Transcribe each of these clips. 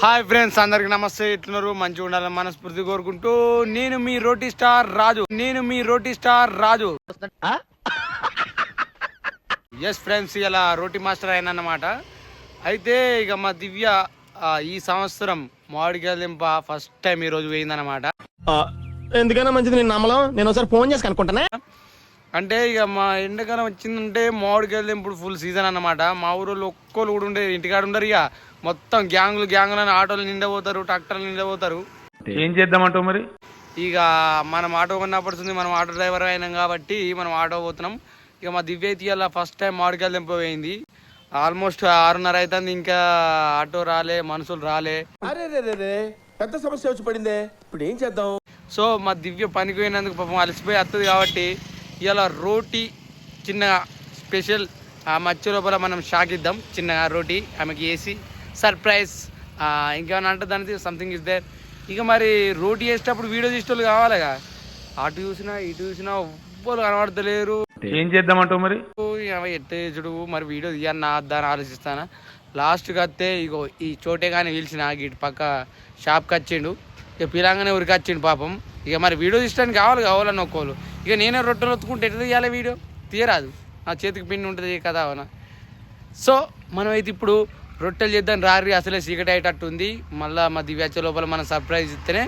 Hi friends అందరికి నమస్తే. ఎట్లున్నారు? మంచిగా ఉండాలని మనస్ఫూర్తి కోరుకుంటూ నేను మీ రోటీ స్టార్ రాజు. నేను మీ Roti star Raju. Yes friends ఇలా రోటీ మాస్టర్ అయినన్నమాట. అయితే ఇక మా దివ్య ఈ సంవత్సరం మామిడికాయలు దింప ఫస్ట్ టైం ఈ రోజు వేయిందన్నమాట ఎందుకైనా మంచిది నేను నమ్మలం? నేను ఒకసారి ఫోన్ చేసి కనుక్కుంటానే? అంటే ఇక మా ఎండాకాలం వచ్చిందంటే మామిడికాయలు దింపుడు ఫుల్ సీజన్ అన్నమాట. మా ఊరిలో ఒక్కోళ్ళు కూడా ఉండే ఇంటికాడ ఉండరు ఇక. మొత్తం గ్యాంగులు గ్యాంగులు అని ఆటోలు నిండబోతారు ట్రాక్టర్లు నిండబోతారు. ఏం చేద్దామంటావు మరి? ఇక మనం ఆటో కొన్నప్పుడు మనం ఆటో డ్రైవర్ అయినాం కాబట్టి మనం ఆటో పోతున్నాం. ఇక మా దివ్య అయితే ఇలా ఫస్ట్ టైం మామిడికాయలు దింపబోయింది ఆల్మోస్ట్ ఆరున్నర అవుతుంది ఇంకా ఆటో రాలే మనుషులు రాలే. పెద్ద సమస్య వచ్చి పడిందే. ఇప్పుడు ఏం చేద్దాం? సో మా దివ్య పనికి పోయినందుకు పాపం అలసిపోయి వస్తుంది కాబట్టి ఇలా రోటీ చిన్నగా స్పెషల్ ఆ మధ్య లోపల మనం షాక్ ఇద్దాం. చిన్నగా రోటీ ఆమెకి వేసి సర్ప్రైజ్ ఇంకేమైనా అంటే దానికి సంథింగ్ ఇస్ దేర్ ఇక మరి రోటీ వేసేటప్పుడు వీడియో తీసేటోళ్ళు కావాలిగా? అటు చూసినా ఇటు చూసినా ఎవ్వరు కనబడతలేరు. ఏం చేద్దామంటావు మరి? ఎట్టేచుడు మరి వీడియో తీయన్నా అని ఆలోచిస్తానా? లాస్ట్కి వస్తే ఇగో ఈ చోటే కానీ పిలిచిన ఇటు పక్క షాప్కి వచ్చిండు. ఇక పిలంగానే ఊరికి వచ్చిండు పాపం. ఇక మరి వీడియో తీయడానికి కావాలి కావాలని ఒక్కోలు ఇక నేనే రొట్టెలు ఒత్తుకుంటే ఎట్లా తీయాలి వీడియో? తీయరాదు. నా చేతికి పిండి ఉంటుంది కదా అవునా సో మనమైతే ఇప్పుడు రొట్టెలు చేద్దాం రారి అసలే చీకటి అయ్యేటట్టు ఉంది మళ్ళీ మా దివ్యాచ లోపల మనం సర్ప్రైజ్ ఇస్తేనే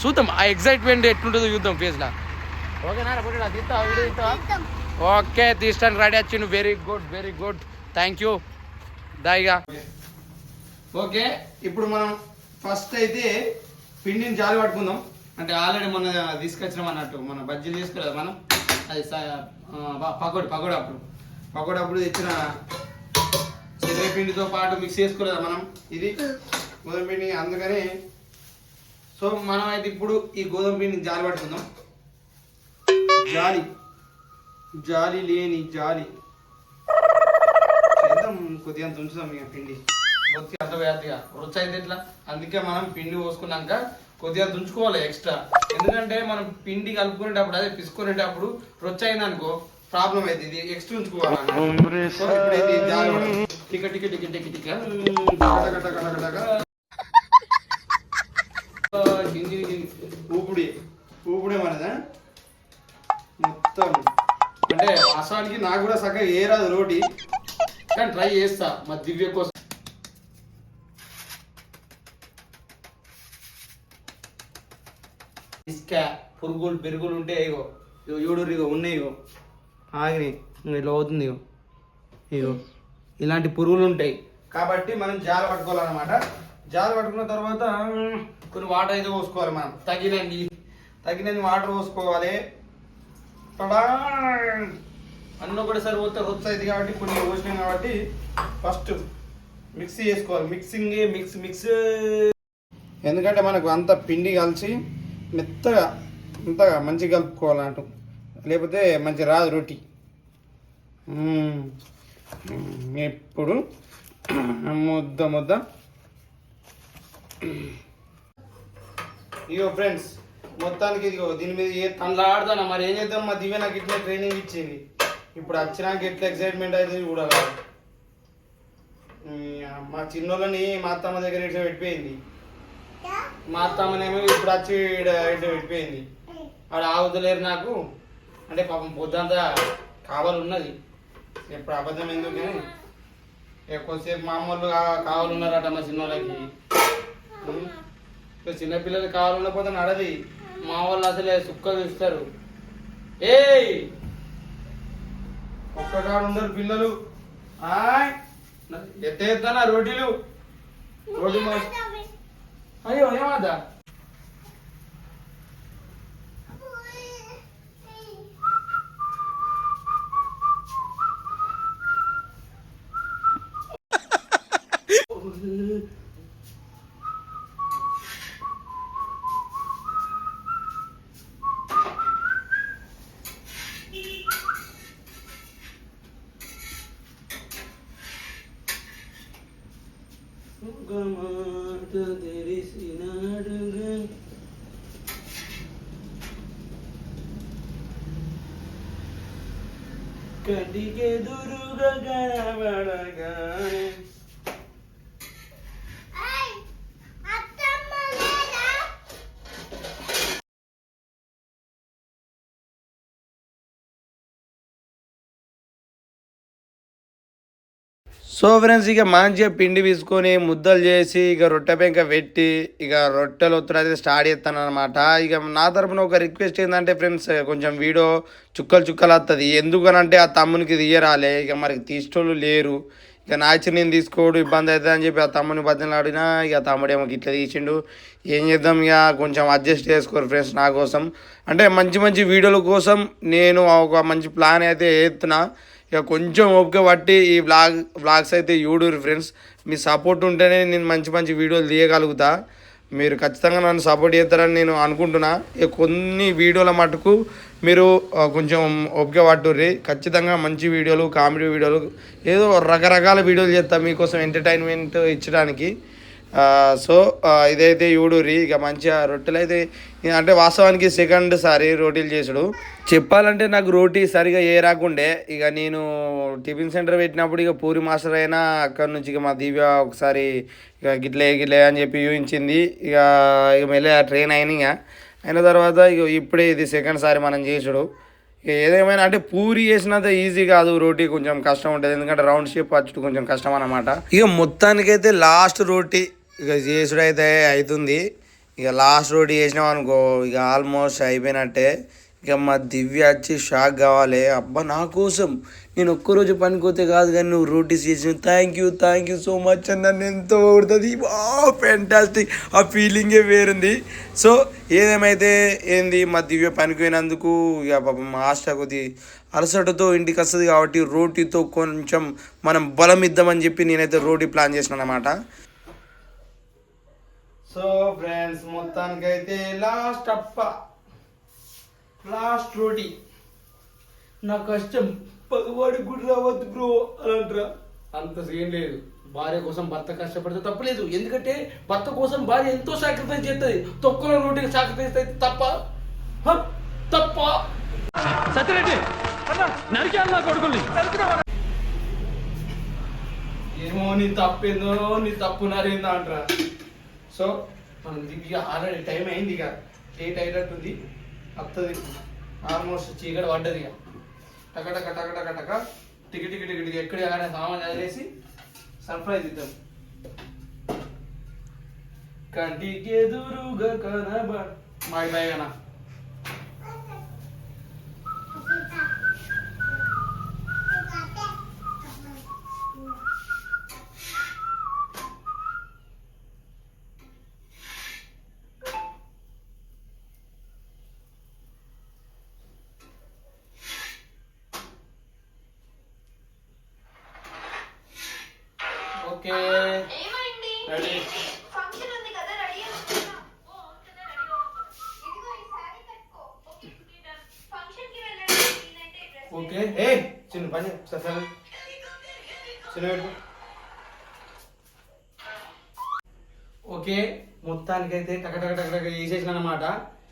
చూద్దాం. ఆ ఎగ్జైట్మెంట్ ఎట్లుంటుందో చూద్దాం ఫేస్లో ఓకే తీస్తాను రెడీ వచ్చిండు. Very good very good thank you దాయిగా okay ఇప్పుడు మనం ఫస్ట్ అయితే పిండిని జాలి పట్టుకుందాం. అంటే ఆల్రెడీ మొన్న తీసుకొచ్చినాం అన్నట్టు. మన బజ్జీలు తీసుకోలేదు మనం. అది పకోడి పకోడి అప్పుడు. పకోడి అప్పుడు తెచ్చిన పిండితో పాటు మిక్స్ చేసుకోలేదు మనం? ఇది గోధుమ పిండి అందుకని సో మనం అయితే ఇప్పుడు ఈ గోధుమ పిండిని జాలి పట్టుకుందాం. జాలి. జాలి లేని జాలి. చేద్దాం కొద్దిగా ఉంచుదాం ఇక పిండి. అంత వేదిగా రుచి అయితే ఎట్లా? అందుకే మనం పిండి పోసుకున్నాక కొద్దిగా తుంచుకోవాలి ఎక్స్ట్రా ఎందుకంటే మనం పిండి కలుపుకునేటప్పుడు అదే పిసుకునేటప్పుడు రుచి అయింది అనుకో ప్రాబ్లం అయితే ఇది ఎక్స్ట్రా ఉంచుకోవాలి టిక టిక టిక టిక టిక టక టక టక టక. ఆ, గింజి గింజి. ఊపిడి. ఊపిడే మనదా మొత్తం. అంటే అసలానికి నాకు కూడా సగం ఏ రాదు రోటి. కానీ ట్రై చేస్తా మా దివ్య కోసం. ఇసుక పురుగులు పెరుగులు ఉంటే ఇగో ఇగో ఇగో ఉన్నాయి ఇగో. ఆగినాయి ఇట్లా అవుతుంది ఇగో ఇగో. ఇలాంటి పురుగులు ఉంటాయి. కాబట్టి మనం జాల పట్టుకోవాలన్నమాట. జాల పట్టుకున్న తర్వాత కొన్ని వాటర్ అయితే పోసుకోవాలి మనం. తగినన్ని తగినన్ని వాటర్ పోసుకోవాలి. తడా! అన్నీ ఒకటేసారి పోతే రొచ్చు అవుతుంది కాబట్టి కొన్ని పోసినాం కాబట్టి ఫస్ట్ మిక్సీ చేసుకోవాలి. మిక్సింగ్ మిక్స్ మిక్స్ ఎందుకంటే మనకు అంత పిండి కలిసి మెత్తగా అంతగా మంచిగా కలుపుకోవాలంటూ. లేకపోతే మంచి రాదు రొట్టి. ఇప్పుడు ముద్ద ముద్ద. ఇగో ఫ్రెండ్స్ మొత్తానికి ఇదిగో దీని మీద ఏ తనలాడుతానా మరి ఏం చేద్దాం? మా దివ్య నాకు ఇట్లా ట్రైనింగ్ ఇచ్చింది. ఇప్పుడు వచ్చినాక ఎట్లా ఎక్సైట్మెంట్ అయితే చూడాలి. మా చిన్నోళ్ళని మా అత్తమ్మ దగ్గర ఇట్లా పెట్టిపోయింది. మా అత్తమ్మనేమో ఇప్పుడు వచ్చి ఇట్లా పెట్టిపోయింది. ఆడ ఆగుతలేరు నాకు. అంటే పాపం పొద్దంతా కావాలి ఉన్నది. ఎప్పుడు అబద్ధం ఎందుకు కానీ? ఎక్కువసేపు మా కావాలన్నారట మా చిన్నోళ్ళకి. ఉమ్. ఇక చిన్నపిల్లలు కావాలన్నపోతే నడది మా వాళ్ళు అసలే సుక్క ఇస్తారు ఏయ్! ఒక్కగాడు ఉండరు పిల్లలు. ఆయ్! ఎత్తేస్తానా రోటీలు. రోటీ అయ్యో ఏమాదా కంటికెదురుగా కనబడగానే సో ఫ్రెండ్స్ ఇక మంచిగా పిండి తీసుకొని ముద్దలు చేసి ఇక రొట్టె పెంక పెట్టి ఇక రొట్టెలు ఒత్తుడైతే స్టార్ట్ చేస్తాను అనమాట ఇక నా తరపున ఒక రిక్వెస్ట్ ఏంటంటే ఫ్రెండ్స్ కొంచెం వీడియో చుక్కలు చుక్కలు వస్తుంది ఎందుకనంటే ఆ తమ్మునికి తీయరాలే. ఇక మరి తీసేటోళ్ళు లేరు. ఇక నాచి నేను తీసుకోడు ఇబ్బంది అవుతుంది అని చెప్పి ఆ తమ్ముని బద్దలు ఆడినా ఇక తమ్ముడు ఏమో ఇట్లా తీసిండు. ఏం చేద్దాం ఇక? కొంచెం అడ్జస్ట్ చేసుకోరు ఫ్రెండ్స్ నా కోసం. అంటే మంచి మంచి వీడియోల కోసం నేను ఒక మంచి ప్లాన్ అయితే వేస్తున్నా ఇక కొంచెం ఓపిక పట్టి ఈ బ్లాగ్ బ్లాగ్స్ అయితే యూడూరు ఫ్రెండ్స్ మీ సపోర్ట్ ఉంటేనే నేను మంచి మంచి వీడియోలు తీయగలుగుతా. మీరు ఖచ్చితంగా నన్ను సపోర్ట్ చేస్తారని నేను అనుకుంటున్నా. కొన్ని వీడియోల మటుకు మీరు కొంచెం ఓపిక పట్టుర్రి. ఖచ్చితంగా మంచి వీడియోలు కామెడీ వీడియోలు ఏదో రకరకాల వీడియోలు చేస్తాను మీకోసం ఎంటర్టైన్మెంట్ ఇచ్చడానికి. సో ఇదైతే యూడూరి ఇక మంచిగా రొట్టెలు అయితే అంటే వాస్తవానికి సెకండ్ సారి రోటీలు చేసుడు. చెప్పాలంటే నాకు రోటీ సరిగా ఏ రాకుండే ఇక నేను టిఫిన్ సెంటర్ పెట్టినప్పుడు ఇక పూరి మాస్టర్ అయినా అక్కడ నుంచి ఇక మా దివ్య ఒకసారి ఇక గిట్లే గిట్లే అని చెప్పి చూపించింది ఇక ఇక మెల్లె ట్రైన్ అయిన ఇక. అయిన తర్వాత ఇక ఇప్పుడే ఇది సెకండ్ సారి మనం చేసుడు. ఇక ఏదేమైనా అంటే పూరి చేసినంత ఈజీ కాదు రోటీ కొంచెం కష్టం ఉంటుంది. ఎందుకంటే రౌండ్ షేప్ వచ్చుడు కొంచెం కష్టం అనమాట ఇక మొత్తానికైతే లాస్ట్ రోటీ ఇక చేసుడు అయితే అవుతుంది ఇక లాస్ట్ రోటీ చేసినాం అనుకో ఇక ఆల్మోస్ట్ అయిపోయినట్టే. ఇక మా దివ్య వచ్చి షాక్ కావాలి. అబ్బా నా కోసం నేను ఒక్కరోజు పనికోతే కాదు కానీ నువ్వు రోటీస్ చేసిన thank you thank you so much అని నన్ను ఎంతో కొడుతుంది. బా ఫెంటాస్టిక్ ఆ ఫీలింగే వేరుంది. సో ఏదేమైతే ఏంది మా దివ్య పనిపోయినందుకు ఇక పాపం మా ఆశ కొద్ది అలసటతో ఇంటికి వస్తుంది కాబట్టి రోటీతో కొంచెం మనం బలం ఇద్దామని చెప్పి నేనైతే రోటీ ప్లాన్ చేసిన అనమాట సో ఫ్రెండ్స్ మొత్తానికైతే లాస్ట్ అప్ప. లాస్ట్ రోటీ నా కష్టం. పగవాడి గుడి రావద్దు బ్రో అని అంటారా అంత సీన్ లేదు. భార్య కోసం భర్త కష్టపడితే తప్పలేదు ఎందుకంటే భర్త కోసం భార్య ఎంతో సాక్రిఫైస్ చేస్తుంది. తొక్కలో రోటీకి సాక్రిఫైస్ అయితే తప్ప? హ? తప్ప? సత్యరెడ్డి! నరికాను నా కొడుకుల్ని. ఏమో నీ తప్పేందో నీ తప్పు నరేందో అంటారా. సో మనం దివ్య ఆల్రెడీ టైం అయింది ఇక. లేట్ అయినట్టుంది. వస్తుంది ఆల్మోస్ట్ చీకటి పడ్డది ఇక. టకటక టకటక టక టక టికి టికి టికి టికి ఎక్కడ కానీ సామాన్ చదివేసి సర్ప్రైజ్ ఇద్దాం. కంటికి ఎదురుగా కనబ మాయ బాయ్ కన్నా ఏమైంది రెడీ ఫంక్షన్ ఉంది కదా రెడీ అవుతున్నా ఓ అవుతున్నా రెడీ అవుతున్నా ఇదిగో ఈ సారీ కట్టుకో ఓకే ఓకే డన్ ఫంక్షన్కి వెళ్ళండి నేనైతే డ్రెస్ ఓకే ఏ చిన్న పని సరే చిన్న ఓకే మొత్తానికైతే టక టక టక వేసేసిన అనమాట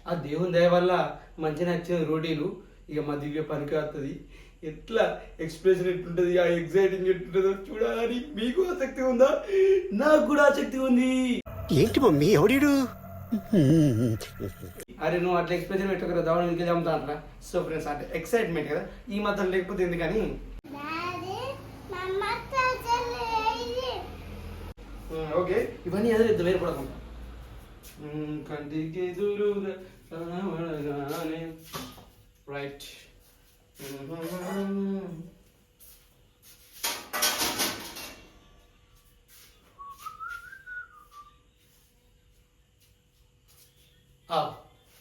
ఆ దేవుని దయ వల్ల మంచి నచ్చిన రోటీలు ఇక మా దివ్య పనికి వస్తుంది ఎట్లా ఎక్స్ప్రెషన్ ఎట్లుంటుంది ఆ ఎగ్జైటింగ్ ఎట్లుంటుందో చూడాలని మీకు ఆసక్తి ఉందా నాకు కూడా ఆసక్తి ఉంది ఏంటి మమ్మీ ఎవడీడు అరే నువ్వు అట్లా ఎక్స్ప్రెషన్ పెట్టుకురా దావడం ఇంకే చంపుతా అంటారా సో ఫ్రెండ్స్ అంటే ఎక్సైట్మెంట్ కదా. ఈ మాత్రం లేకపోతే ఎందుకని? ఓకే. ఇవన్నీ ఎదురు వేరుపడకుండా ఉమ్, కంటికి రైట్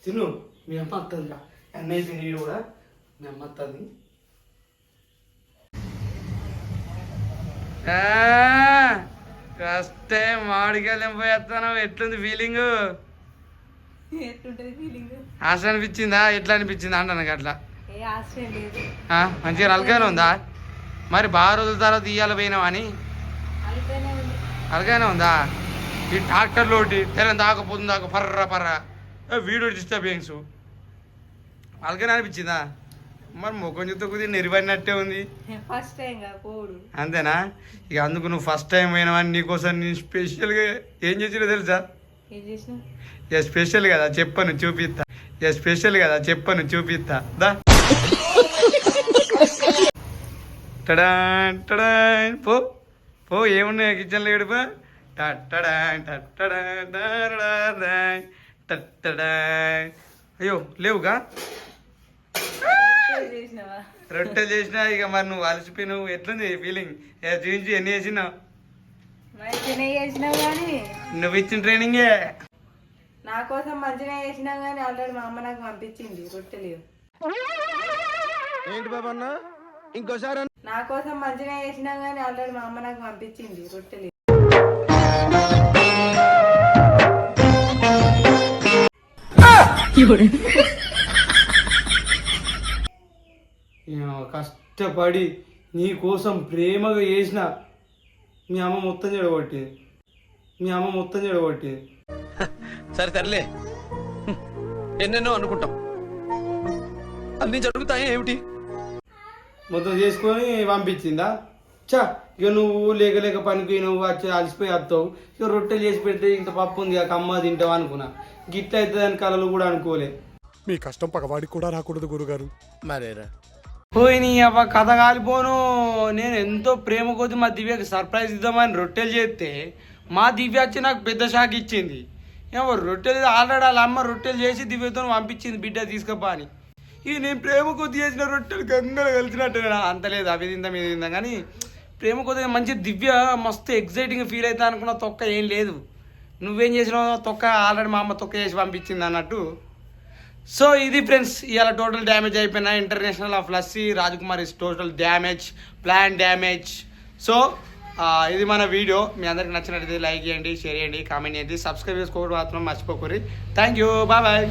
తిను మీ అమ్మ వస్తుంది అన్నయ్య తిని కూడా మీ అమ్మ వస్తుంది కష్టే మామిడికాయలు పోయేస్తాను ఎట్లుంది ఫీలింగ్ ఆశ అనిపించిందా? ఎట్లా అనిపించింది? అంట నాకు అట్లా. ఏ ఆశ్రయం లేదు. ఆ, మంచిగా నలకాయలు ఉందా? మరి బాగా రోజుల తర్వాత ఇయ్యాల పోయినావా అని? అలాగనే ఉందా. ఈ ట్రాక్టర్లు ఒకటి తెలం దాకా పొద్దున దాకా పర్ర పర్ర వీడియో డిస్టర్బెన్స్ అలాగనే అనిపించిందా? మరి ముఖం చూస్తే కొద్దిగా నెరిపడినట్టే ఉంది. ఫస్ట్ టైం అంతేనా? ఇక అందుకు నువ్వు ఫస్ట్ టైం పోయినావని నీకోసం నేను స్పెషల్గా ఏం చేసినా తెలుసా? ఇక స్పెషల్ కదా చెప్పను చూపిస్తా. ఇక స్పెషల్ కదా చెప్పను చూపిస్తా. దా. టడాన్ టడాన్. పో ఓ ఏమున్నాయి కిచెన్లో ఏడుపు? టడడా, టట్టడా. అయ్యో లేవుగా? రొట్టెలు చేసినా ఇక మరి నువ్వు అలసిపోయి నువ్వు ఎట్లుంది ఫీలింగ్ చూపించి ఎన్ని చేసినావు మంచిగానే చేసినావు కానీ నువ్వు ఇచ్చిన ట్రైనింగే. నా కోసం మంచిగా చేసినావు కానీ ఆల్రెడీ మా అమ్మ నాకు పంపించింది రొట్టెలు. ఏంటి ఇంకోసారి. నా కోసం మంచిగా చేసినావు కానీ ఆల్రెడీ మా అమ్మ నాకు పంపించింది రొట్టెలు. కష్టపడి నీ కోసం ప్రేమగా చేసిన మీ అమ్మ మొత్తం చెడగొట్టేది. మీ అమ్మ మొత్తం చెడగొట్టేది. సరే తరలే ఎన్నెన్నో అనుకుంటాం. అన్ని జరుగుతాయి ఏమిటి? మొత్తం చేసుకొని పంపించిందా? చా ఇక నువ్వు లేక లేక పనికి నువ్వు వచ్చి అలసిపోయి వస్తావు. ఇక రొట్టెలు చేసి పెడితే ఇంత పప్పు ఉంది ఇక అమ్మ తింటావు అనుకున్నా. గిట్ల అవుతుంది అని కలలు కూడా అనుకోలే. మీ కష్టం పగవాడికి కూడా రాకూడదు గురుగారు. మరేరా? పోయి నీ అవ్వ కథ కాలిపోను. నేను ఎంతో ప్రేమ కొద్ది మా దివ్యకి సర్ప్రైజ్ ఇద్దామని రొట్టెలు చేస్తే మా దివ్య వచ్చి నాకు పెద్ద షాక్ ఇచ్చింది. ఏమో రొట్టెలు ఆల్రెడీ వాళ్ళ అమ్మ రొట్టెలు చేసి దివ్యతో పంపించింది బిడ్డ తీసుకుపా అని. ఇక నేను ప్రేమ కొద్ది చేసిన రొట్టెలు గంగలు కలిసినట్టు అంత లేదు అవి తిందాం ఇది తిందాం. కానీ ప్రేమ కొద్దిగా మంచి దివ్య మస్తు ఎగ్జైటింగ్ ఫీల్ అవుతా అనుకున్న తొక్క ఏం లేదు. నువ్వేం చేసినావు? తొక్క ఆల్రెడీ మా అమ్మ తొక్క చేసి పంపించింది అన్నట్టు. సో ఇది ఫ్రెండ్స్ ఇవాళ టోటల్ డ్యామేజ్ అయిపోయిన. International of lassi Rajkumar is total damage plan damage so ఇది మన వీడియో మీ అందరికి నచ్చినట్లయితే లైక్ చేయండి షేర్ చేయండి కామెంట్ చేయండి. సబ్స్క్రైబ్ చేసుకోవడం మాత్రం మర్చిపోకూరి. Thank you bye bye